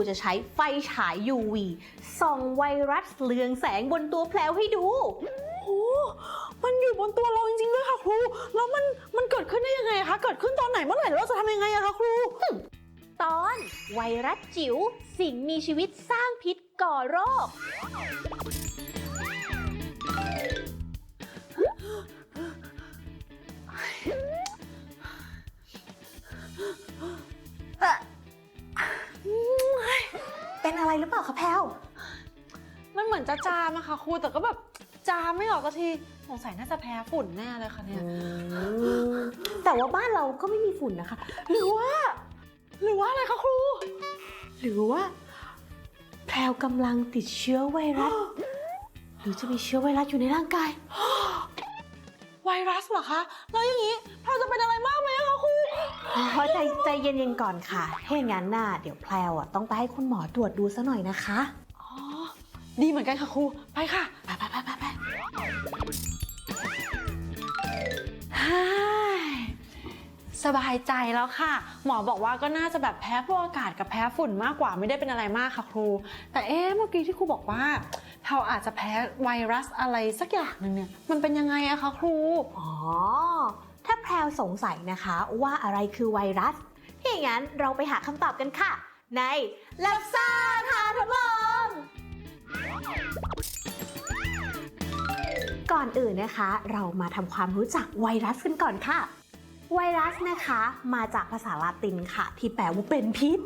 รูจะใช้ไฟฉาย UV ส่องไวรัสเรืองแสงบนตัวแพลวให้ดูโอ้มันอยู่บนตัวเราจริงๆด้วยค่ะครู แล้วมันมันเกิดขึ้นได้ยังไงคะ เกิดขึ้นตอนไหนเมื่อไหร่แล้วเราจะทำยังไงอะคะครู ตอนไวรัสจิ๋วสิ่งมีชีวิตสร้างพิษก่อโรค เป็นอะไรหรือเปล่าคะแพลวมันเหมือนจะจามอะค่ะครูแต่ก็แบบจามไม่ออกสักทีสงสัยน่าจะแพ้ฝุ่นแน่เลยค่ะเนี่ยแต่ว่าบ้านเราก็ไม่มีฝุ่นนะคะ หรือว่า หรือว่าอะไรคะครู หรือว่า แพลวกำลังติดเชื้อไวรัสหรือจะมีเชื้อไวรัสอยู่ในร่างกาย ไวรัสเหรอคะ แล้วอย่างนี้เราจะเป็นอะไรมากไหมอะคะครูพอใจใจเย็นๆก่อนค่ะถ้าอย่างนั้นน่ะเดี๋ยวแพลวอะต้องไปให้คุณหมอตรวจดูซะหน่อยนะคะ อ๋อ ดีเหมือนกันค่ะครู ไปค่ะ ไปไปไปไปไปฮ่ายสบายใจแล้วค่ะ หมอบอกว่าก็น่าจะแบบแพ้พวกอากาศกับแพ้ฝุ่นมากกว่าไม่ได้เป็นอะไรมากค่ะครู แต่เอ๊ะเมื่อกี้ที่ครูบอกว่า เราอาจจะแพ้ไวรัสอะไรสักอย่างหนึ่งเนี่ยมันเป็นยังไงอะคะครู อ๋อ ถ้าแพลวสงสัยนะคะว่าอะไรคือไวรัสถ้าอย่างนั้นเราไปหาคำตอบกันค่ะ ในลับซ่าทาทดลอง ก่อนอื่นนะคะ เรามาทำความรู้จักไวรัสกันก่อนค่ะ ไวรัสนะคะมาจากภาษาลาตินค่ะ ที่แปลว่าเป็นพิษ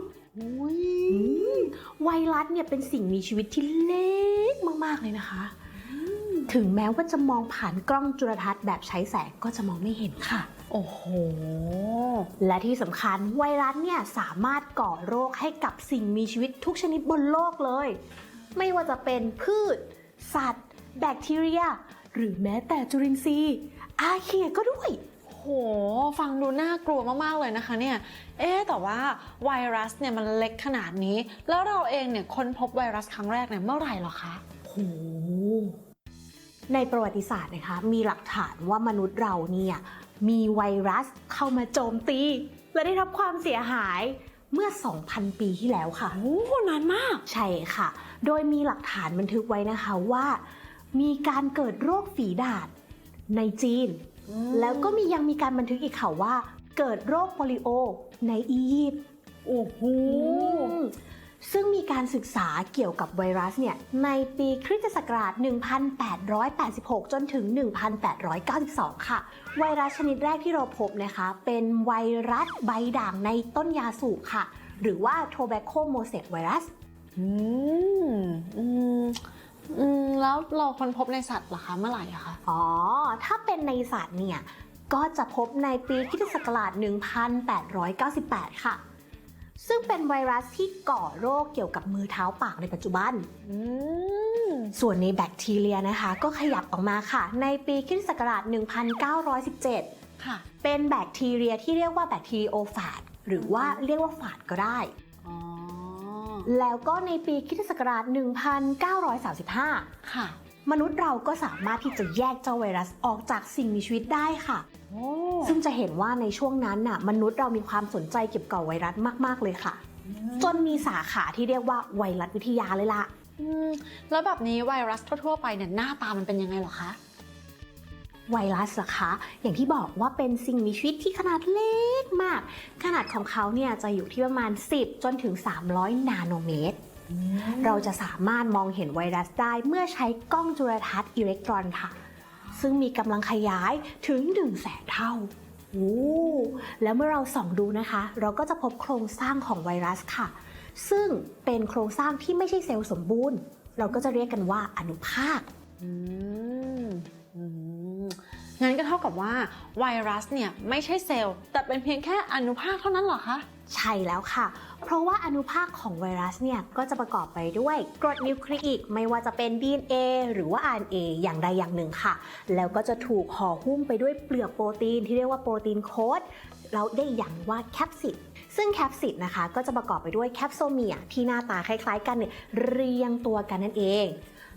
ไวรัสเนี่ยเป็นสิ่งมีชีวิตที่เล็กมาก ๆ เลยนะคะ ถึงแม้ว่าจะมองผ่านกล้องจุลทรรศน์แบบใช้แสงก็จะมองไม่เห็นค่ะ โอ้โห และที่สำคัญไวรัสเนี่ยสามารถก่อโรคให้กับสิ่งมีชีวิตทุกชนิดบนโลกเลย ไม่ว่าจะเป็นพืช สัตว์ แบคทีเรีย หรือแม้แต่จุลินทรีย์ อาเคียก็ด้วยโห ฟังดูน่ากลัวมาก ๆ เลยนะคะเนี่ย เอ๊ะแต่ว่าไวรัสเนี่ยมันเล็กขนาดนี้ แล้วเราเองเนี่ยค้นพบไวรัสครั้งแรกเนี่ยเมื่อไหร่เหรอคะโหในประวัติศาสตร์นะคะ มีหลักฐานว่ามนุษย์เราเนี่ยมีไวรัสเข้ามาโจมตี และได้รับความเสียหายเมื่อ 2,000 ปีที่แล้วค่ะ โอ้โหนานมาก ใช่ค่ะ โดยมีหลักฐานบันทึกไว้นะคะว่า มีการเกิดโรคฝีดาษในจีน แล้วก็มียังมีการบันทึกอีกค่ะว่า เกิดโรคโปลิโอในอียิปต์โอ้โหอืมซึ่งมีการศึกษาเกี่ยวกับไวรัสเนี่ยในปีคริสตศักราช 1886 จนถึง 1892 ค่ะ ไวรัสชนิดแรกที่เราพบนะคะ เป็นไวรัสใบด่างในต้นยาสูบค่ะ หรือว่า tobacco mosaic virus อืมอืมอืมแล้วเราค้นพบในสัตว์เหรอคะเมื่อไหร่อะคะ อ๋อ ถ้าเป็นในสัตว์เนี่ย ก็จะพบในปีคริสตศักราช1898 ค่ะ ซึ่งเป็นไวรัสที่ก่อโรคเกี่ยวกับมือเท้าปากในปัจจุบันอืมส่วนในแบคทีเรียนะคะ ก็ขยับออกมาค่ะ ในปีคริสตศักราช1917 ค่ะ เป็นแบคทีเรียที่เรียกว่าแบคทีริโอฟาจหรือว่าเรียกว่าฟาจก็ได้อ๋อแล้วก็ในปีคริสตศักราช1935 ค่ะ มนุษย์เราก็สามารถที่จะแยกเจ้าไวรัสออกจากสิ่งมีชีวิตได้ค่ะโอ้ ซึ่งจะเห็นว่าในช่วงนั้นน่ะมนุษย์เรามีความสนใจเกี่ยวกับไวรัสมาก ๆ เลยค่ะ จนมีสาขาที่เรียกว่าไวรัสวิทยาเลยล่ะอืมแล้วแบบนี้ไวรัสทั่ว ๆ ไปเนี่ยหน้าตามันเป็นยังไงเหรอคะไวรัสล่ะคะ อย่างที่บอกว่าเป็นสิ่งมีชีวิตที่ขนาดเล็กมาก ขนาดของเขาเนี่ยจะอยู่ที่ประมาณ 10 จนถึง 300 นาโนเมตร เราจะสามารถมองเห็นไวรัสได้เมื่อใช้กล้องจุลทรรศน์อิเล็กตรอนค่ะ ซึ่งมีกำลังขยายถึง1แสนเท่าโอ้แล้วเมื่อเราส่องดูนะคะ เราก็จะพบโครงสร้างของไวรัสค่ะ ซึ่งเป็นโครงสร้างที่ไม่ใช่เซลล์สมบูรณ์ เราก็จะเรียกกันว่าอนุภาคอืมงั้นก็เท่ากับว่าไวรัสเนี่ยไม่ใช่เซลล์ แต่เป็นเพียงแค่อนุภาคเท่านั้นหรอคะ ใช่แล้วค่ะ เพราะว่าอนุภาคของไวรัสเนี่ยก็จะประกอบไปด้วยกรดนิวคลีอิกไม่ว่าจะเป็น DNA หรือว่า RNA อย่างใดอย่างหนึ่งค่ะ แล้วก็จะถูกห่อหุ้มไปด้วยเปลือกโปรตีนที่เรียกว่าโปรตีนโค้ดแล้วได้อย่างว่าแคปซิดซึ่งแคปซิดนะคะก็จะประกอบไปด้วยแคปโซเมียที่หน้าตาคล้ายๆ กันเนี่ยเรียงตัวกันนั่นเอง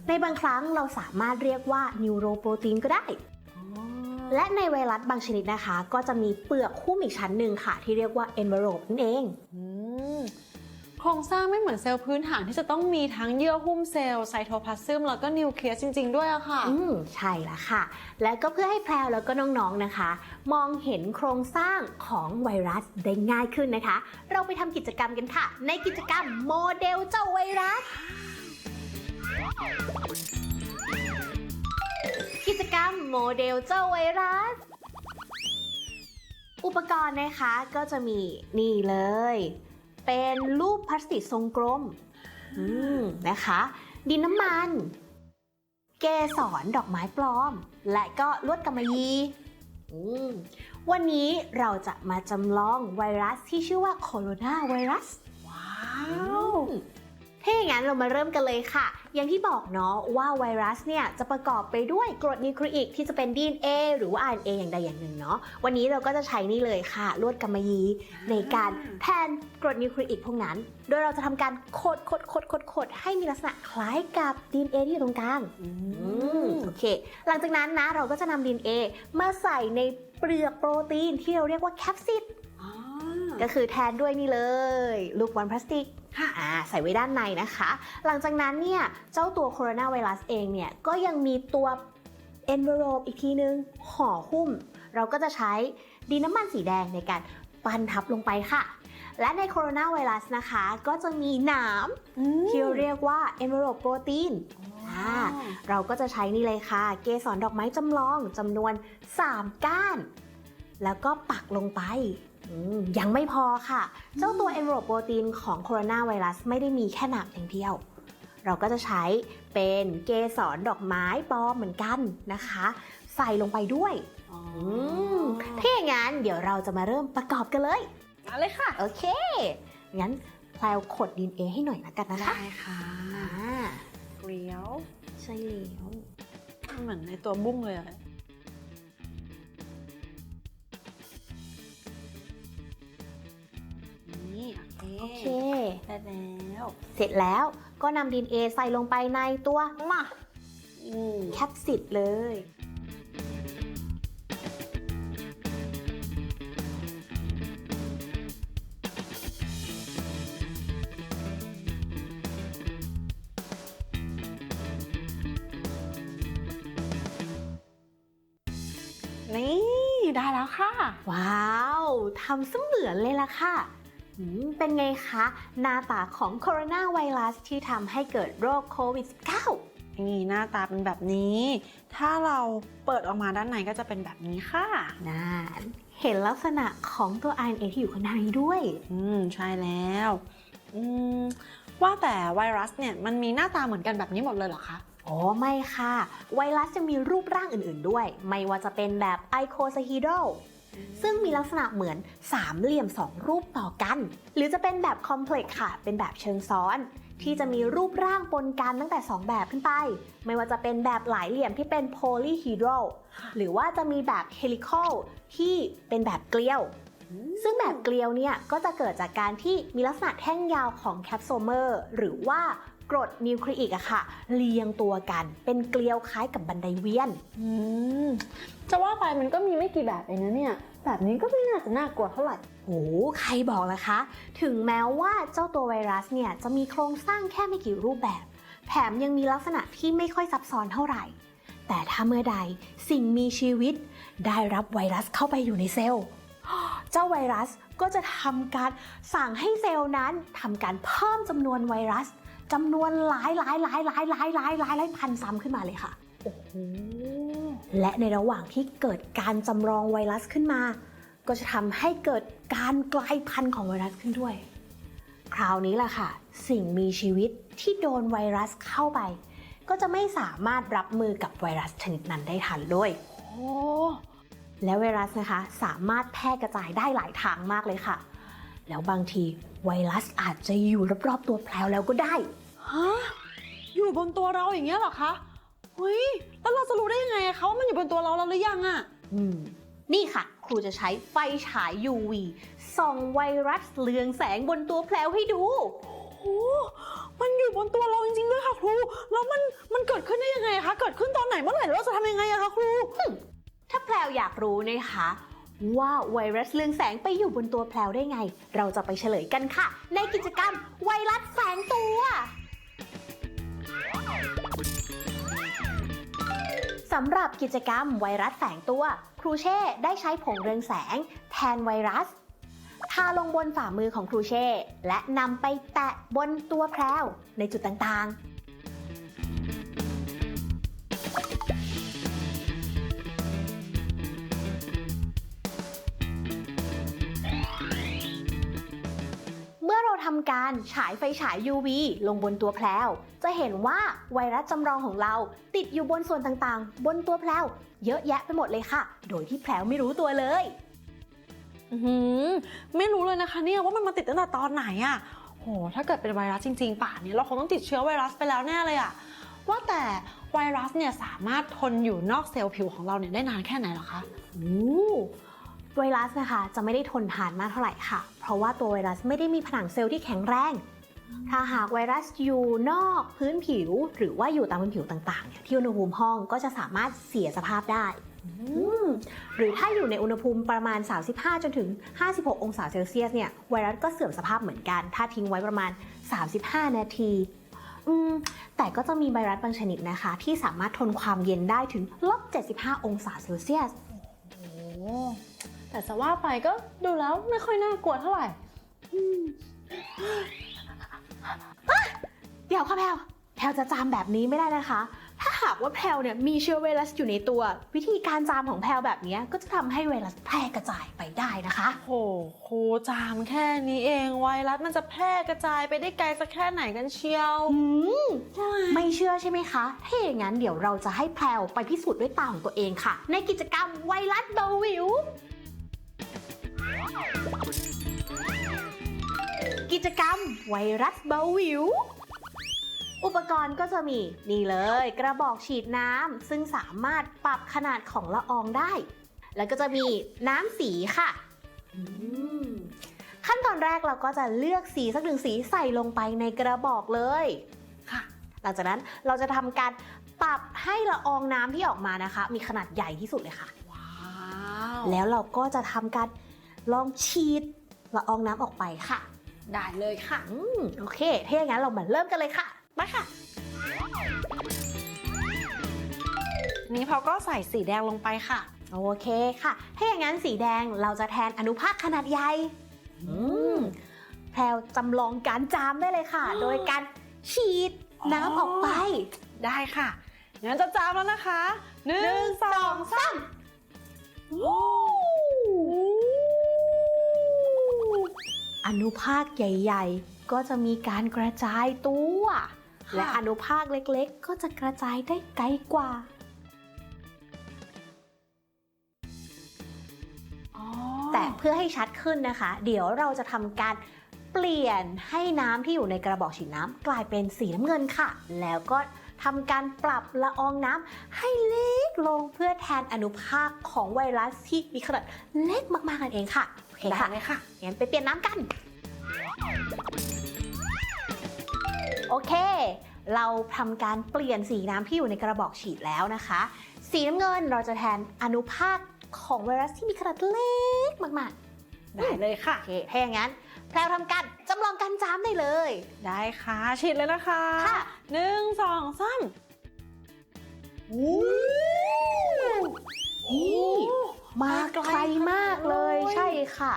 ในบางครั้งเราสามารถเรียกว่านิวโรโปรตีนก็ได้ และในไวรัสบางชนิดนะคะ ก็จะมีเปลือกหุ้มอีกชั้นหนึ่งค่ะ ที่เรียกว่า envelope นั่นเองอืมโครงสร้างไม่เหมือนเซลล์พื้นฐานที่จะต้องมีทั้งเยื่อหุ้มเซลล์ไซโทพลาซึมแล้วก็นิวเคลียสจริง ๆ ด้วยอะค่ะ อืมใช่แล้วค่ะ และก็เพื่อให้แพรวแล้วก็น้องๆนะคะ มองเห็นโครงสร้างของไวรัสได้ง่ายขึ้นนะคะ เราไปทำกิจกรรมกันค่ะ ในกิจกรรมโมเดลเจ้าไวรัส มโมเดลเจ้าไวรัส อุปกรณ์นะคะก็จะมีนี่เลย เป็นรูปพลาสติกทรงกลมนะคะ ดินน้ำมัน เกสรดอกไม้ปลอม และก็ลวดกำมะหยี่วันนี้เราจะมาจำลองไวรัสที่ชื่อว่าโคโรนาไวรัส ว้าว ถ้าอย่างนั้นเรามาเริ่มกันเลยค่ะ อย่างที่บอกเนาะว่าไวรัสเนี่ยจะประกอบไปด้วยกรดนิวคลีอิกที่จะเป็น DNA หรือว่า RNA อย่างใดอย่างหนึ่งเนาะ วันนี้เราก็จะใช้นี่เลยค่ะ ลวดกำมะหยี่ในการแทนกรดนิวคลีอิกพวกนั้น โดยเราจะทำการโคดโคดโคดโคดโคดให้มีลักษณะคล้ายกับ DNA ที่อยู่ตรงกลางอือืมมโอเค หลังจากนั้นนะเราก็จะนำ DNA มาใส่ในเปลือกโปรตีนที่เราเรียกว่าแคปซิดอ่าก็คือแทนด้วยนี่เลย ลูกบอลพลาสติก ค่ะอ่าใส่ไว้ด้านในนะคะ หลังจากนั้นเนี่ยเจ้าตัวโคโรนาไวรัสเองเนี่ยก็ยังมีตัว envelope อีกทีนึงห่อหุ้ม เราก็จะใช้ดินน้ำมันสีแดงในการปั้นทับลงไปค่ะ และในโคโรนาไวรัสนะคะ ก็จะมีหนามที่เรียกว่า envelope protein อ่าเราก็จะใช้นี่เลยค่ะ เกสรดอกไม้จำลองจำนวน 3 ก้าน แล้วก็ปักลงไปอืม ยังไม่พอค่ะ เจ้าตัว envelope protein ของโคโรนาไวรัสไม่ได้มีแค่หนามอย่างเดียว เราก็จะใช้เป็นเกสรดอกไม้ปลอมเหมือนกันนะคะ ใส่ลงไปด้วยอ๋ออืมถ้าอย่างนั้นเดี๋ยวเราจะมาเริ่มประกอบกันเลยมาเลยค่ะ โอเค งั้นแพลวขดดินเอให้หน่อยละกันนะคะ ได้ค่ะอ่าเกลียว ใช่แล้วเหมือนในตัวบุ้งเลยอะ โอโอเคเค ได้แล้ว เสร็จแล้วก็นำดินเอใส่ลงไปในตัวมาอืมแคปซิดเลย นี่ ได้แล้วค่ะ ว้าวทำเสมือนเลยล่ะค่ะอืม เป็นไงคะ หน้าตาของโคโรนาไวรัสที่ทำให้เกิดโรคโควิด -19 นี่หน้าตาเป็นแบบนี้ ถ้าเราเปิดออกมาด้านในก็จะเป็นแบบนี้ค่ะน่าเห็นลักษณะของตัว RNA ที่อยู่ข้างในด้วย อืม ใช่แล้ว อืม ว่าแต่ไวรัสเนี่ยมันมีหน้าตาเหมือนกันแบบนี้หมดเลยเหรอคะอ๋อไม่ค่ะ ไวรัสจะมีรูปร่างอื่นๆด้วย ไม่ว่าจะเป็นแบบไอโคซาฮีโด ซึ่งมีลักษณะเหมือนสามเหลี่ยมสองรูปต่อกัน หรือจะเป็นแบบคอมเพล็กซ์ค่ะ เป็นแบบเชิงซ้อน ที่จะมีรูปร่างปนกันตั้งแต่ 2 แบบขึ้นไป ไม่ว่าจะเป็นแบบหลายเหลี่ยมที่เป็นโพลีฮีโดรหรือว่าจะมีแบบเฮลิคอลที่เป็นแบบเกลียว ซึ่งแบบเกลียวเนี่ยก็จะเกิดจากการที่มีลักษณะแท่งยาวของแคปโซเมอร์หรือว่า กรดนิวคลีอิกอะค่ะ เรียงตัวกัน เป็นเกลียวคล้ายกับบันไดเวียน อืมจะว่าไปมันก็มีไม่กี่แบบเองนะเนี่ย แบบนี้ก็ไม่น่าจะน่ากลัวเท่าไหร่ โอ้ใครบอกล่ะคะ ถึงแม้ว่าเจ้าตัวไวรัสเนี่ยจะมีโครงสร้างแค่ไม่กี่รูปแบบ แถมยังมีลักษณะที่ไม่ค่อยซับซ้อนเท่าไหร่ แต่ถ้าเมื่อใดสิ่งมีชีวิต ได้รับไวรัสเข้าไปอยู่ในเซลล์ เจ้าไวรัสก็จะทำการสั่งให้เซลล์นั้นทำการเพิ่มจำนวนไวรัส จำนวนหลายหลายหลายหลายหลายหลายหลายหลายพันซ้ำขึ้นมาเลยค่ะ โอ้โห และในระหว่างที่เกิดการจำลองไวรัสขึ้นมา ก็จะทำให้เกิดการกลายพันธุ์ของไวรัสขึ้นด้วย คราวนี้แหละค่ะ สิ่งมีชีวิตที่โดนไวรัสเข้าไป ก็จะไม่สามารถรับมือกับไวรัสชนิดนั้นได้ทันด้วยโอ้และไวรัสนะคะสามารถแพร่กระจายได้หลายทางมากเลยค่ะ แล้วบางทีไวรัสอาจจะอยู่รอบๆตัวแพลวแล้วก็ได้ ฮะ อยู่บนตัวเราอย่างเงี้ยเหรอคะเฮ้ยแล้วเราจะรู้ได้ยังไงอะคะว่ามันอยู่บนตัวเราแล้วหรือยังอะอืม นี่ค่ะ ครูจะใช้ไฟฉาย UV ส่องไวรัสเรืองแสงบนตัวแพลวให้ดู โอ้มันอยู่บนตัวเราจริงๆด้วยค่ะครู แล้วมันมันเกิดขึ้นได้ยังไงคะ เกิดขึ้นตอนไหนเมื่อไหร่แล้วเราจะทำยังไงอะคะครู ถ้าแพลวอยากรู้นะคะ ว่าไวรัสเรืองแสงไปอยู่บนตัวแพลวได้ไง เราจะไปเฉลยกันค่ะ ในกิจกรรมไวรัสแฝงตัวสำหรับกิจกรรมไวรัสแฝงตัว ครูเช่ได้ใช้ผงเรืองแสง แทนไวรัส ทาลงบนฝ่ามือของครูเช่ และนำไปแตะบนตัวแพรวในจุดต่างๆ ทำการฉายไฟฉาย UV ลงบนตัวแพลวจะเห็นว่าไวรัสจำลองของเราติดอยู่บนส่วนต่างๆ บนตัวแพลวเยอะแยะไปหมดเลยค่ะ โดยที่แพลวไม่รู้ตัวเลยอื้อหือไม่รู้เลยนะคะเนี่ยว่ามันมาติดตั้งแต่ตอนไหนอะโห ถ้าเกิดเป็นไวรัสจริง ๆ ป่านนี้เราคงต้องติดเชื้อไวรัสไปแล้วแน่เลยอะว่าแต่ไวรัสเนี่ยสามารถทนอยู่นอกเซลล์ผิวของเราเนี่ยได้นานแค่ไหนเหรอคะโอ้ ไวรัสนะคะจะไม่ได้ทนทานมากเท่าไหร่ค่ะ เพราะว่าตัวไวรัสไม่ได้มีผนังเซลล์ที่แข็งแรง ถ้าหากไวรัสอยู่นอกพื้นผิว หรือว่าอยู่ตามพื้นผิวต่างๆเนี่ยที่อุณหภูมิห้องก็จะสามารถเสียสภาพได้ หรือถ้าอยู่ในอุณหภูมิประมาณ 35 จนถึง 56 องศาเซลเซียสเนี่ยไวรัสก็เสื่อมสภาพเหมือนกัน ถ้าทิ้งไว้ประมาณ 35 นาทีอืมแต่ก็จะมีไวรัสบางชนิดนะคะ ที่สามารถทนความเย็นได้ถึงลบ75 องศาเซลเซียส โอ้ แต่จะว่าไปก็ดูแล้วไม่ค่อยน่ากลัวเท่าไหร่เดี๋ยวค่ะแพลวแพลวจะจามแบบนี้ไม่ได้นะคะ ถ้าหากว่าแพลวเนี่ยมีเชื้อไวรัสอยู่ในตัว วิธีการจามของแพลวแบบเนี้ยก็จะทำให้ไวรัสแพร่กระจายไปได้นะคะ โหครูจามแค่นี้เองไวรัสมันจะแพร่กระจายไปได้ไกลสักแค่ไหนกันเชียว อืมไม่เชื่อใช่ไหมคะ ถ้าอย่างนั้นเดี๋ยวเราจะให้แพลวไปพิสูจน์ด้วยตาของตัวเองค่ะ ในกิจกรรมไวรัสเบาหวิว กิจกรรมไวรัสเบาหวิว อุปกรณ์ก็จะมีนี่เลย กระบอกฉีดน้ำซึ่งสามารถปรับขนาดของละอองได้ แล้วก็จะมีน้ำสีค่ะอืมขั้นตอนแรกเราก็จะเลือกสีสักหนึ่งสีใส่ลงไปในกระบอกเลยค่ะ หลังจากนั้นเราจะทำการปรับให้ละอองน้ำที่ออกมานะคะ มีขนาดใหญ่ที่สุดเลยค่ะ ว้าว แล้วเราก็จะทำการ ลองฉีดละอองน้ำออกไปค่ะ ได้เลยค่ะอืมโอเค ถ้าอย่างนั้นเรามาเริ่มกันเลยค่ะไปค่ะ นี้เขาก็ใส่สีแดงลงไปค่ะ โอเคค่ะ ถ้าอย่างนั้นสีแดงเราจะแทนอนุภาคขนาดใหญ่อืมแพรวจำลองการจามได้เลยค่ะ โดยการฉีดน้ำออกไป ได้ค่ะ งั้นจะจามแล้วนะคะหนึ่งสองสามโอ้ อนุภาคใหญ่ ๆ ก็จะมีการกระจายตัว และอนุภาคเล็กๆ ก็จะกระจายได้ไกลกว่าอ๋อแต่เพื่อให้ชัดขึ้นนะคะ เดี๋ยวเราจะทำการเปลี่ยนให้น้ำที่อยู่ในกระบอกฉีดน้ำกลายเป็นสีน้ำเงินค่ะ แล้วก็ทำการปรับละอองน้ำให้เล็กลงเพื่อแทนอนุภาคของไวรัสที่มีขนาดเล็กมากๆนั่นเองค่ะโอเคได้ค่ะเลยค่ะงั้นไปเปลี่ยนน้ำกัน โอเค เราทำการเปลี่ยนสีน้ำที่อยู่ในกระบอกฉีดแล้วนะคะ สีน้ำเงินเราจะแทนอนุภาคของไวรัสที่มีขนาดเล็กมากๆ ได้เลยค่ะ โอเค ถ้าอย่างนั้นแพรวทำการจำลองการจามได้เลย ได้ค่ะ ฉีดเลยนะคะค่ะหนึ่งสองสามนี่มาไกลมากเลย ใช่ค่ะ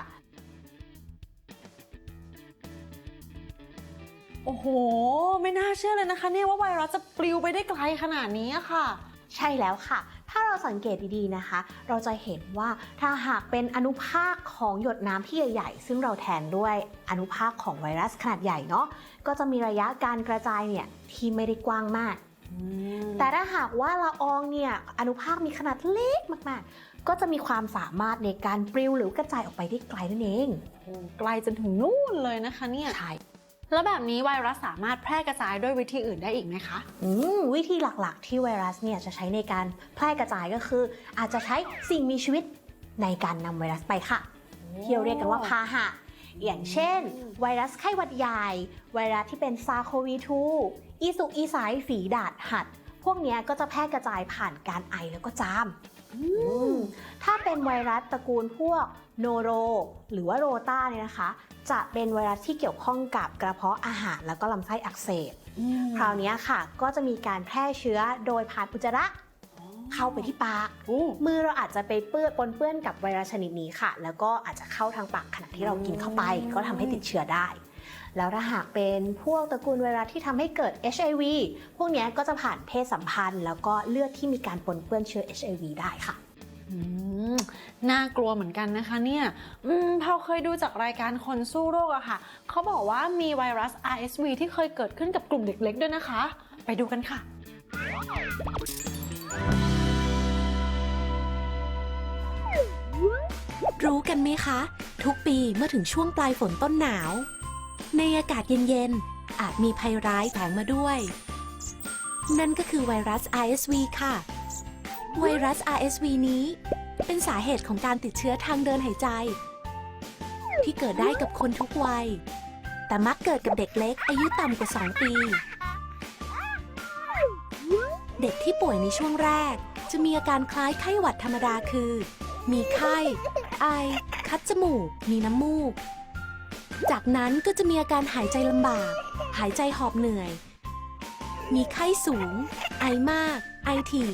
โอ้โห ไม่น่าเชื่อเลยนะคะ เนี่ยว่าไวรัสจะปลิวไปได้ไกลขนาดนี้อะค่ะ ใช่แล้วค่ะ ถ้าเราสังเกตดีๆนะคะ เราจะเห็นว่าถ้าหากเป็นอนุภาคของหยดน้ำที่ใหญ่ๆซึ่งเราแทนด้วยอนุภาคของไวรัสขนาดใหญ่เนาะก็จะมีระยะการกระจายเนี่ยที่ไม่ได้กว้างมาก แต่ถ้าหากว่าละอองเนี่ยอนุภาคมีขนาดเล็กมากๆ ก็จะมีความสามารถในการปลิวหรือกระจายออกไปได้ไกลนั่นเองโอ้โหไกลจนถึงนู่นเลยนะคะเนี่ย ใช่ แล้วแบบนี้ไวรัสสามารถแพร่กระจายด้วยวิธีอื่นได้อีกไหมคะอืมวิธีหลักๆ ที่ไวรัสเนี่ยจะใช้ในการแพร่กระจายก็คือ อาจจะใช้สิ่งมีชีวิตในการนำไวรัสไปค่ะที่เราเรียกกันว่าพาหะ อย่างเช่น ไวรัสไข้หวัดใหญ่ ไวรัสที่เป็นซาโควี2อีสุกอีสายฝีดาดหัด พวกเนี้ยก็จะแพร่กระจายผ่านการไอแล้วก็จามมถ้าเป็นไวรัสตระกูลพวกโนโร หรือว่าโรตาเนี่ยนะคะ จะเป็นไวรัสที่เกี่ยวข้องกับกระเพาะอาหารแล้วก็ลำไส้อักเสบคราวเนี้ยค่ะ ก็จะมีการแพร่เชื้อโดยผ่านอุจจาระเข้าไปที่ปากโอ้มือเราอาจจะไปเปื้อนปนเปื้อนกับไวรัสชนิดนี้ค่ะ แล้วก็อาจจะเข้าทางปากขณะที่เรากินเข้าไปอืมก็ทำให้ติดเชื้อได้ แล้วถ้าหากเป็นพวกตระกูลไวรัสที่ทำให้เกิด HIV พวกเนี้ยก็จะผ่านเพศสัมพันธ์ แล้วก็เลือดที่มีการปนเปื้อนเชื้อ HIV ได้ค่ะอืม น่ากลัวเหมือนกันนะคะเนี่ยอืมพอเคยดูจากรายการคนสู้โรคอะค่ะ เขาบอกว่ามีไวรัส RSV ที่เคยเกิดขึ้นกับกลุ่มเด็กเล็กด้วยนะคะ ไปดูกันค่ะ รู้กันไหมคะ ทุกปีเมื่อถึงช่วงปลายฝนต้นหนาว ในอากาศเย็นๆ อาจมีภัยร้ายแฝงมาด้วย นั่นก็คือไวรัส RSV ค่ะ ไวรัส RSV นี้ เป็นสาเหตุของการติดเชื้อทางเดินหายใจ ที่เกิดได้กับคนทุกวัย แต่มักเกิดกับเด็กเล็กอายุต่ำกว่า 2 ปี เด็กที่ป่วยในช่วงแรก จะมีอาการคล้ายไข้หวัดธรรมดาคือ มีไข้ ไอ คัดจมูก มีน้ำมูก จากนั้นก็จะมีอาการหายใจลำบาก หายใจหอบเหนื่อย มีไข้สูง ไอมาก ไอถี่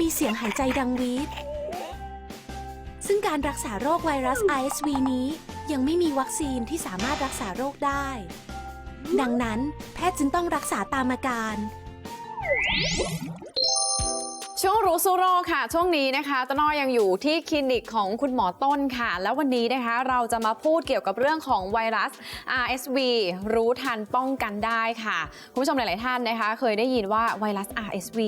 มีเสียงหายใจดังวีดซึ่งการรักษาโรคไวรัส ISV นี้ยังไม่มีวัคซีนที่สามารถรักษาโรคได้ ดังนั้นแพทย์จึงต้องรักษาตามอาการ ช่วงรู้สู้โรคค่ะ ช่วงนี้นะคะต้นอ้อยังอยู่ที่คลินิกของคุณหมอต้นค่ะ แล้ววันนี้นะคะเราจะมาพูดเกี่ยวกับเรื่องของไวรัส RSV รู้ทันป้องกันได้ค่ะ คุณผู้ชมหลาย ๆ ท่านนะคะ เคยได้ยินว่าไวรัส RSV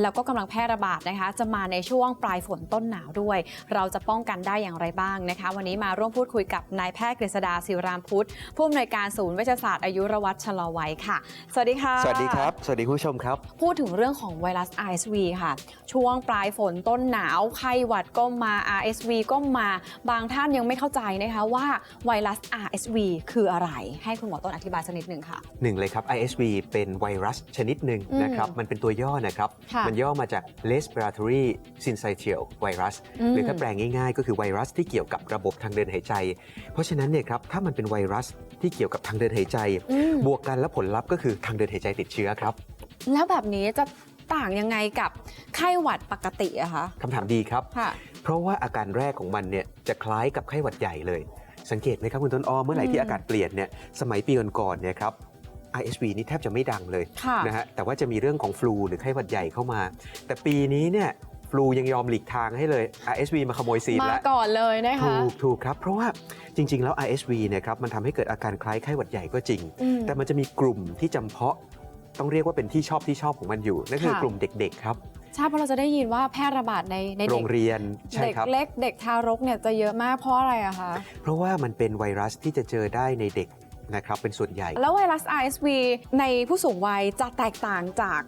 แล้วก็กำลังแพร่ระบาดนะคะ จะมาในช่วงปลายฝนต้นหนาวด้วย เราจะป้องกันได้อย่างไรบ้างนะคะ วันนี้มาร่วมพูดคุยกับนายแพทย์กฤษดาศิรามพุทธผู้อำนวยการศูนย์เวชศาสตร์อายุรวัตรชะลอวัยค่ะ สวัสดีค่ะ สวัสดีครับ สวัสดีคุณผู้ชมครับ พูดถึงเรื่องของไวรัส RSV ค่ะช่วงปลายฝนต้นหนาวไข้หวัดก็มา RSV ก็มาบางท่านยังไม่เข้าใจนะคะว่าไวรัส RSV คืออะไร ให้คุณหมอต้นอธิบายสักนิดหนึ่งค่ะหนึ่งเลยครับ ISV เป็นไวรัสชนิดหนึ่งอืมนะครับ มันเป็นตัวย่อนะครับค่ะมันย่อมาจาก respiratory syncytial virus อืมหรือถ้าแปลงง่ายๆ ก็คือไวรัสที่เกี่ยวกับระบบทางเดินหายใจ เพราะฉะนั้นเนี่ยครับถ้ามันเป็นไวรัสที่เกี่ยวกับทางเดินหายใจอืมบวกกันแล้วผลลัพธ์ก็คือทางเดินหายใจติดเชื้อครับแล้วแบบนี้จะ ต่างยังไงกับไข้หวัดปกติอะคะคำถามดีครับ ค่ะ เพราะว่าอาการแรกของมันเนี่ยจะคล้ายกับไข้หวัดใหญ่เลย สังเกตไหมครับคุณต้นอ้อเมื่อไหร่อืที่มอากาศเปลี่ยนเนี่ยสมัยปีก่อนๆเนี่ยครับ ISV นี่แทบจะไม่ดังเลยค่ะ นะฮะแต่ว่าจะมีเรื่องของฟลูหรือไข้หวัดใหญ่เข้ามา แต่ปีนี้เนี่ยฟลูยังยอมหลีกทางให้เลย RSV มาขโมยซีนมาแล้ว ก่อนเลยนะคะ ถูกถูกครับ เพราะว่าจริง ๆ แล้ว RSV เนี่ยครับมันทำให้เกิดอาการคล้ายไข้หวัดใหญ่ก็จริง อืม แต่มันจะมีกลุ่มที่จำเพาะ ต้องเรียกว่าเป็นที่ชอบที่ชอบของมันอยู่ นั่นคือค่ะกลุ่มเด็ก ๆ ครับใช่เพราะเราจะได้ยินว่าแพร่ระบาดในในโรเด็กงเรียนใช่เด็กครับเล็กเด็กทารกเนี่ยจะเยอะมากเพราะอะไรอะคะเพราะว่ามันเป็นไวรัสที่จะเจอได้ในเด็กนะครับเป็นส่วนใหญ่ แล้วไวรัส RSV ในผู้สูงวัยจะแตกต่างจาก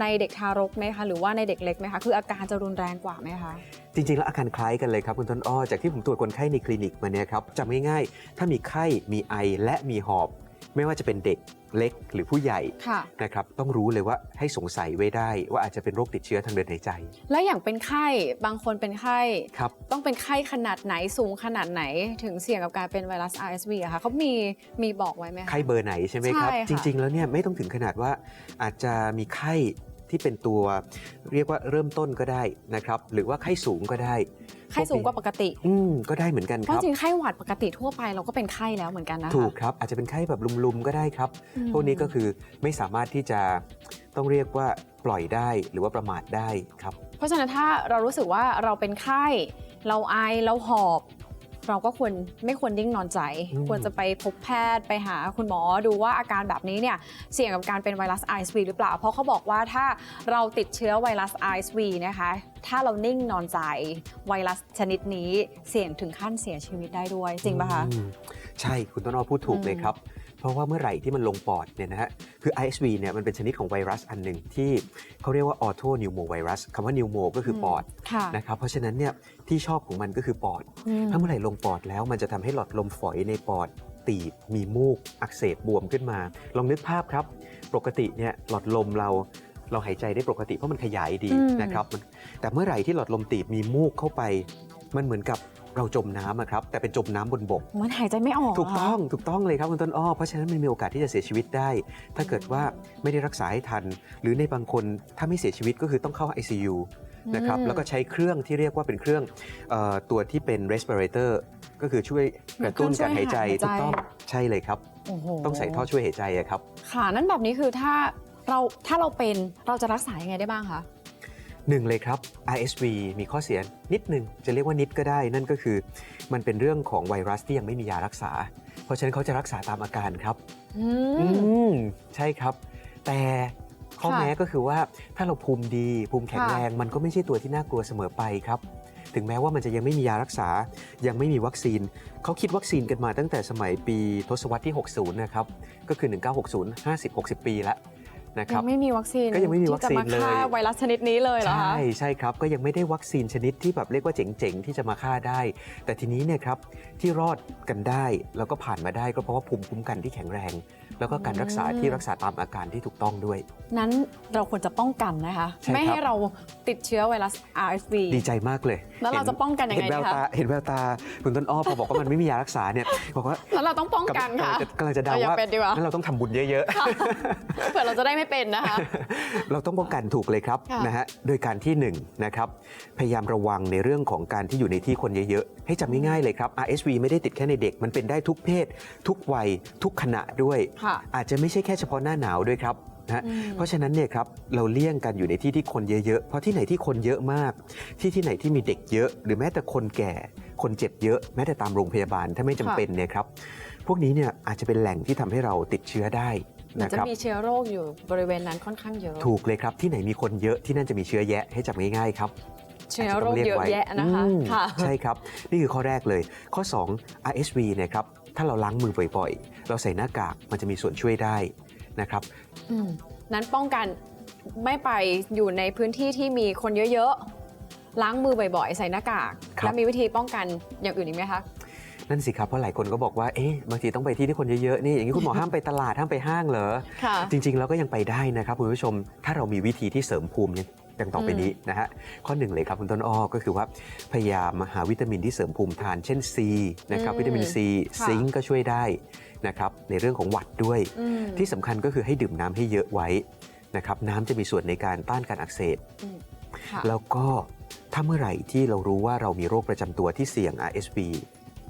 ในเด็กทารกไหมคะหรือว่าในเด็กเล็กไหมคะคืออาการจะรุนแรงกว่าไหมคะจริงๆ แล้วอาการคล้ายกันเลยครับคุณต้นอ้อจากที่ผมตรวจคนไข้ในคลินิกมาเนี่ยครับจำง่ายๆ ถ้ามีไข้มีไอและมีหอบ ไม่ว่าจะเป็นเด็กเล็กหรือผู้ใหญ่ค่ะนะครับต้องรู้เลยว่าให้สงสัยไว้ได้ว่าอาจจะเป็นโรคติดเชื้อทางเดินหายใจ แล้วอย่างเป็นไข้บางคนเป็นไข้ครับต้องเป็นไข้ขนาดไหนสูงขนาดไหน ถึงเสี่ยงกับการเป็นไวรัส RSV อะคะเขามีมีบอกไว้ไหมคะไข้เบอร์ไหนใช่ไหมครับใช่ค่ะจริง ๆ แล้วเนี่ยไม่ต้องถึงขนาดว่าอาจจะมีไข้ ที่เป็นตัวเรียกว่าเริ่มต้นก็ได้นะครับ หรือว่าไข้สูงก็ได้ ไข้สูงกว่าปกติ อืมก็ได้เหมือนกันเพคราะรับจริงไข้หวัดปกติทั่วไปเราก็เป็นไข้แล้วเหมือนกันนะคะถูกครับ อาจจะเป็นไข้แบบลุมๆก็ได้ครับอืมพวกนี้ก็คือไม่สามารถที่จะต้องเรียกว่าปล่อยได้หรือว่าประมาทได้ครับ เพราะฉะนั้นถ้าเรารู้สึกว่าเราเป็นไข้ เราไอเราหอบ เราก็ควรไม่ควรนิ่งนอนใจอืมควรจะไปพบแพทย์ไปหาคุณหมอดูว่าอาการแบบนี้เนี่ยเสี่ยงกับการเป็นไวรัส RSV หรือเปล่า เพราะเขาบอกว่าถ้าเราติดเชื้อไวรัส RSV นะคะถ้าเรานิ่งนอนใจไวรัสชนิดนี้เสี่ยงถึงขั้นเสียชีวิตได้ด้วย จริงปะคะอืมใช่คุณต้นอ้อพูดถูกอืมเลยครับเพ ราะว่าเมื่อไหร่ที่มันลงปอดเนี่ยนะฮะคือ ISV เนี่ยมันเป็นชนิดของไวรัสอันหนึ่งที่เขาเรียกว่าออโตนิวโมไวรัสคำว่านิวโมก็คือปอดค่ะนะครับเพราะฉะนั้นเนี่ยที่ชอบของมันก็คือปอดอืมถ้าเมื่อไหร่ลงปอดแล้วมันจะทำให้หลอดลมฝอยในปอดตีบมีมูกอักเสบบวมขึ้นมา ลองนึกภาพครับ ปกติเนี่ยหลอดลมเราเราหายใจได้ปกติเพราะมันขยายดีอืมนะครับมันแต่เมื่อไหร่ที่หลอดลมตีบมีมูกเข้าไป มันเหมือนกับ เราจมน้ำอะครับ แต่เป็นจมน้ำบนบก มันหายใจไม่ออก ถูกต้องเหรถูกต้องเลยครับคุณต้นอ้อเพราะฉะนั้นมันมีโอกาสที่จะเสียชีวิตได้ ถ้าเกิดว่าไม่ได้รักษาให้ทัน หรือในบางคนถ้าไม่เสียชีวิตก็คือต้องเข้า ICU นะครับอืมแล้วก็ใช้เครื่องที่เรียกว่าเป็นเครื่องเออตัวที่เป็น respirator ก็คือช่วยกระตุ้นการหายใจเครื่องช่วยหายใจถูกต้องใช่เลยครับโอ้โหต้องใส่ท่อช่วยหายใจอะครับ ค่ะนั่นแบบนี้คือถ้าเราถ้าเราเป็นเราจะรักษายังไงได้บ้างคะ หนึ่งเลยครับ RSV มีข้อเสียนิดหนึ่งจะเรียกว่านิดก็ได้ นั่นก็คือมันเป็นเรื่องของไวรัสที่ยังไม่มียารักษา เพราะฉะนั้นเขาจะรักษาตามอาการครับอือืมมใช่ครับ แต่ข้อค่ะแม้ก็คือว่าถ้าเราภูมิดีภูมิแข็งค่ะแรงมันก็ไม่ใช่ตัวที่น่ากลัวเสมอไปครับ ถึงแม้ว่ามันจะยังไม่มียารักษา ยังไม่มีวัคซีน เขาคิดวัคซีนกันมาตั้งแต่สมัยปีทศวรรษที่ 60 นะครับ ก็คือ 1960 50 60 ปีแล้ว นะคยัรับงไม่มีวัคซีนก็ยังไม่มีวัคซีนที่จะมาฆ่าเลยไวรัสชนิดนี้เลยเหรอใช่คะใช่ครับก็ยังไม่ได้วัคซีนชนิดที่แบบเรียกว่าเจ๋งๆ ที่จะมาฆ่าได้ แต่ทีนี้เนี่ยครับที่รอดกันได้แล้วก็ผ่านมาได้ก็เพราะว่าภูมิคุ้มกันที่แข็งแรงแล้วก็การรักษาอืมที่รักษาตามอาการที่ถูกต้องด้วย นั้นเราควรจะป้องกันนะคะใช่ครับไม่ให้เราติดเชื้อไวรัส RSV ดีใจมากเลย แล้วเราจะป้องกันยังไงเห็นแววดีคะตาเห็นแววตาคุณต้นอ้อพอบอกว่ามันไม่มียารักษาเนี่ยบอกว่าแล้วเราต้องป้องกันค่ะกำลังจะกำลังจะเดาเราอย่าว่าเป็นดีกว่างั้นเราต้องทำบุญเยอะเผื่อเราจะได้ไม่เป็นนะคะๆเราต้องป้องกันถูกเลยครับค่ะนะฮะโดยการที่หนึ่งนะครับพยายามระวังในเรื่องของการที่อยู่ในที่คนเยอะๆให้จำง่ายๆเลยครับ RSV ไม่ได้ติดแค่ในเด็กมันเป็นได้ทุกเพศ ทุกวัยทุกขณะด้วยค่ะอาจจะไม่ใช่แค่เฉพาะหน้าหนาวด้วยครับนะฮะอืมเพราะฉะนั้นเนี่ยครับเราเลี่ยงกันอยู่ในที่ที่คนเยอะๆ เพราะที่ไหนที่คนเยอะมาก ที่ที่ไหนที่มีเด็กเยอะ หรือแม้แต่คนแก่ คนเจ็บเยอะแม้แต่ตามโรงพยาบาลถ้าไม่จำเป็นเนี่ยครับพวกนี้เนี่ยอาจจะเป็นแหล่งที่ทำให้เราติดเชื้อได้มันนะจะครับมีเชื้อโรคอยู่บริเวณนั้นค่อนข้างเยอะ ถูกเลยครับที่ไหนมีคนเยอะที่นั่นจะมีเชื้อแยะให้จำง่ายๆครับเชื้อโรคเยอะแยะนะคะอืมค่ะใช่ครับ นี่คือข้อแรกเลย ข้อ 2 RSV เนี่ยครับ ถ้าเราล้างมือบ่อยๆ เราใส่หน้ากากมันจะมีส่วนช่วยได้นะครับอืมนั้นป้องกันไม่ไปอยู่ในพื้นที่ที่มีคนเยอะๆ ล้างมือบ่อยๆ ใส่หน้ากากครับแล้วมีวิธีป้องกันอย่างอื่นอีกไหมคะนั่นสิครับเพราะหลายคนก็บอกว่าเอ๊ะบางทีต้องไปที่ที่คนเยอะๆนี่อย่างนี้คุณหมอห้ามไปตลาดห้ามไปห้างเหรอค่ะจริงๆเราก็ยังไปได้นะครับคุณผู้ชมถ้าเรามีวิธีที่เสริมภูมิเนี่ย ดังต่อไปนี้นะฮะข้อหนึ่งเลยครับคุณต้นอ้อก็คือว่าพยายามหาวิตามินที่เสริมภูมิทานเช่นซีนะครับอืมวิตามินซีค่ะซิงก์ก็ช่วยได้นะครับในเรื่องของหวัดด้วยอืมที่สำคัญก็คือให้ดื่มน้ำให้เยอะไว้นะครับน้ำจะมีส่วนในการต้านการอักเสบค่ะแล้วก็ถ้าเมื่อไหร่ที่เรารู้ว่าเรามีโรคประจำตัวที่เสี่ยง RSV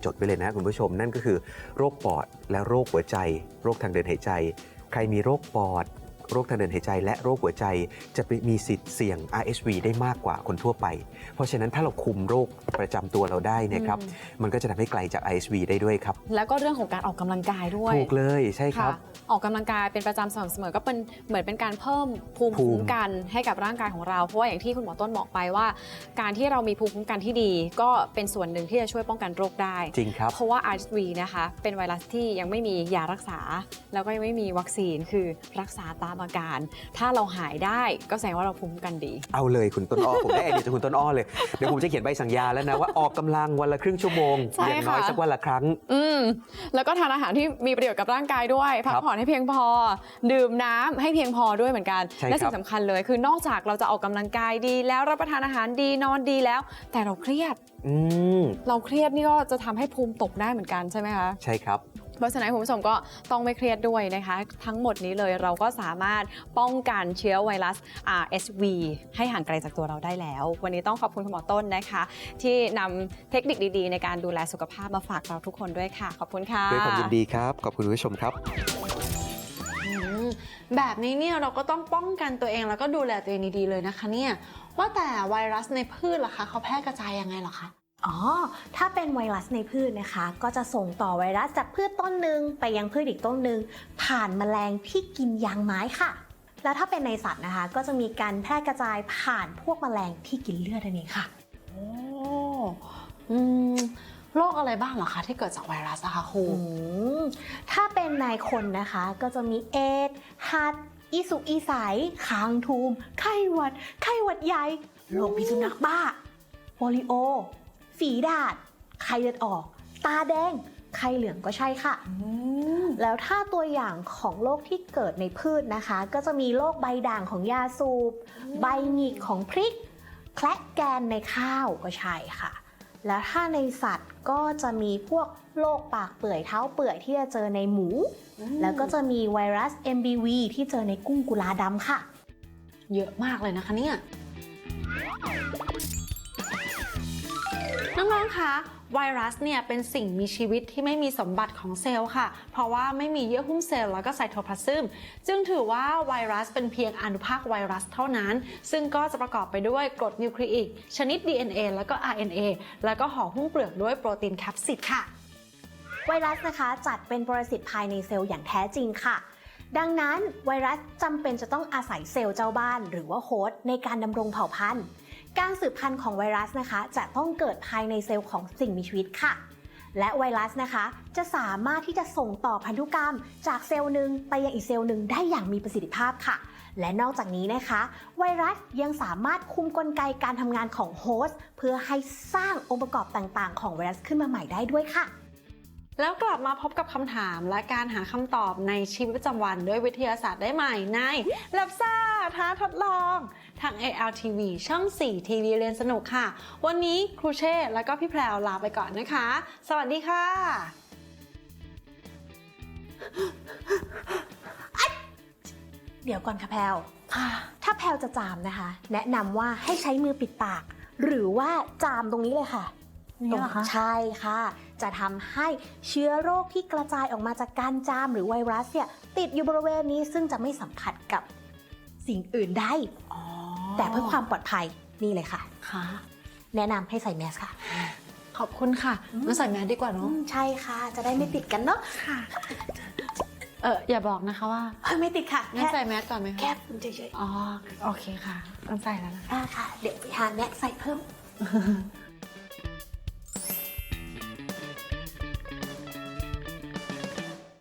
จดไว้เลยนะคุณผู้ชมนั่นก็คือโรคปอดและโรคหัวใจ โรคทางเดินหายใจ ใครมีโรคปอด โรคทางเดินหายใจ และโรคหัวใจ จะมีสิทธิ์เสี่ยง RSV ได้มากกว่าคนทั่วไป เพราะฉะนั้นถ้าเราคุมโรคประจำตัวเราได้เนะครับอืมมันก็จะทำให้ไกลจาก RSV ได้ด้วยครับ แล้วก็เรื่องของการออกกำลังกายด้วยถูกเลยใช่คค่ะรับ ออกกำลังกายเป็นประจำสม่ำเสมอก็เป็นเหมือนเป็นการเพิ่มภูมิภูมิคุ้มกันให้กับร่างกายของเราเพราะว่าอย่างที่คุณหมอต้นบอกไปว่า การที่เรามีภูมิคุ้มกันที่ดี ก็เป็นส่วนหนึ่งที่จะช่วยป้องกันโรคได้จริงครับเพราะว่า RSV นะคะเป็นไวรัสที่ยังไม่มียารักษา แล้วก็ยังไม่มีวัคซีนคือรักษาตามอาการ ถ้าเราหายได้ก็แสดงว่าเราภูมิคุ้มกันดี เอาเลยคุณต้นอ้อ ผมได้ไอเดียจากคุณต้นอ้อเลย เดี๋ยวผมจะเขียนใบสั่งยาแล้วนะว่าออกกำลังวันละครึ่งชั่วโมงใช่อย่างน้อยค่ะ สักวันละครั้ง อืมแล้วก็ทานอาหารที่มีประโยชน์กับร่างกายด้วย พักครับผ่อนให้เพียงพอ ดื่มน้ำให้เพียงพอด้วยเหมือนกัน ใช่และสิ่ครังบสำคัญเลยคือนอกจากเราจะออกกำลังกายดี แล้วรับประทานอาหารดีนอนดีแล้ว แต่เราเครียด อืม เราเครียดนี่ก็จะทำให้ภูมิตกได้เหมือนกันใช่ไหมคะ ใช่ครับ เพราะฉะนั้นคุณผู้ชมก็ต้องไม่เครียดด้วยนะคะ ทั้งหมดนี้เลยเราก็สามารถป้องกันเชื้อไวรัส RSV ให้ห่างไกลจากตัวเราได้แล้ว วันนี้ต้องขอบคุณคุณหมอต้นนะคะ ที่นำเทคนิคดีๆ ในการดูแลสุขภาพมาฝากเราทุกคนด้วยค่ะ ขอบคุณค่ะ ด้วยความยินดีครับ ขอบคุณคุณผู้ชมครับ อืมแบบนี้เนี่ยเราก็ต้องป้องกันตัวเองแล้วก็ดูแลตัวเองดีๆเลยนะคะเนี่ยว่าแต่ไวรัสในพืชล่ะคะเขาแพร่กระจายยังไงเหรอคะ อ๋อ ถ้าเป็นไวรัสในพืชนะคะ ก็จะส่งต่อไวรัสจากพืชต้นหนึ่งไปยังพืชอีกต้นหนึ่งผ่านแมลงที่กินยางไม้ค่ะ แล้วถ้าเป็นในสัตว์นะคะ ก็จะมีการแพร่กระจายผ่านพวกแมลงที่กินเลือดนั่นเองค่ะ โอ้อืมโรคอะไรบ้างเหรอคะที่เกิดจากไวรัสอะคะครูอืมถ้าเป็นในคนนะคะก็จะมีเอดส์ฮัดอีสุกอีใสคางทูม ไข้หวัด ไข้หวัดใหญ่ โรคพิษสุนัขบ้า โปลิโอ ฝีดาด ไข้เลือดออก ตาแดง ไข้เหลืองก็ใช่ค่ะ แล้วถ้าตัวอย่างของโรคที่เกิดในพืชนะคะ ก็จะมีโรคใบด่างของยาสูบ ใบหงิกของพริก แคละแกนในข้าวก็ใช่ค่ะ แล้วถ้าในสัตว์ก็จะมีพวกโรคปากเปื่อยเท้าเปื่อยที่จะเจอในหมู แล้วก็จะมีไวรัส MBV ที่เจอในกุ้งกุลาดำค่ะ เยอะมากเลยนะคะเนี่ย น้องๆ คะไวรัสเนี่ยเป็นสิ่งมีชีวิตที่ไม่มีสมบัติของเซลล์ค่ะ เพราะว่าไม่มีเยื่อหุ้มเซลล์แล้วก็ไซโทพลาซึมจึงถือว่าไวรัสเป็นเพียงอนุภาคไวรัสเท่านั้น ซึ่งก็จะประกอบไปด้วยกรดนิวคลีอิกชนิด DNA แล้วก็ RNA แล้วก็ห่อหุ้มเปลือกด้วยโปรตีนแคปซิดค่ะ ไวรัสนะคะจัดเป็นปรสิตภายในเซลล์อย่างแท้จริงค่ะดังนั้นไวรัสจำเป็นจะต้องอาศัยเซลล์เจ้าบ้าน หรือว่าโฮสต์ในการดำรงเผ่าพันธุ์ การสืบพันธุ์ของไวรัสนะคะ จะต้องเกิดภายในเซลล์ของสิ่งมีชีวิตค่ะ และไวรัสนะคะ จะสามารถที่จะส่งต่อพันธุกรรม จากเซลล์หนึ่งไปยังอีกเซลล์หนึ่งได้อย่างมีประสิทธิภาพค่ะ และนอกจากนี้นะคะ ไวรัสยังสามารถคุมกลไกการทำงานของโฮสต์เพื่อให้สร้างองค์ประกอบต่างๆ ของไวรัสขึ้นมาใหม่ได้ด้วยค่ะ แล้วกลับมาพบกับคำถามและการหาคำตอบในชีวิตประจำวันด้วยวิทยาศาสตร์ได้ใหม่ใน l a b ซ่าท้าทดลอง ทาง ALTV ช่อง 4 ทีวีเรียนสนุกค่ะ วันนี้ครูเช่และก็พี่แพรวลาไปก่อนนะคะ สวัสดีค่ะเดี๋ยวก่อนค่ะแพลวถ้าแพลวจะจามนะคะ แนะนำว่าให้ใช้มือปิดปาก หรือว่าจามตรงนี้เลยค่ะ นี่เหรอคะ ใช่ค่ะ จะทำให้เชื้อโรคที่กระจายออกมาจากการจามหรือไวรัสเนี่ยติดอยู่บริเวณนี้ซึ่งจะไม่สัมผัสกับสิ่งอื่นได้อ๋อแต่เพื่อความปลอดภัยนี่เลยค่ะค่ะ แนะนำให้ใส่แมสค่ะ ขอบคุณค่ะมาใส่แมสดีกว่าอืเนาะมใช่ค่ะ จะได้ไม่ติดกันเนาะค่ะเอออย่าบอกนะคะว่าเฮ้ยไม่ติดค่ะงั้นแค่ใส่แมสก่อนไหมแค่คะฝุ่นเฉยอ๋อโอเคค่ะต้องใส่แล้วนะๆอ่าค่ะ เดี๋ยวไปหาแมสใส่เพิ่ม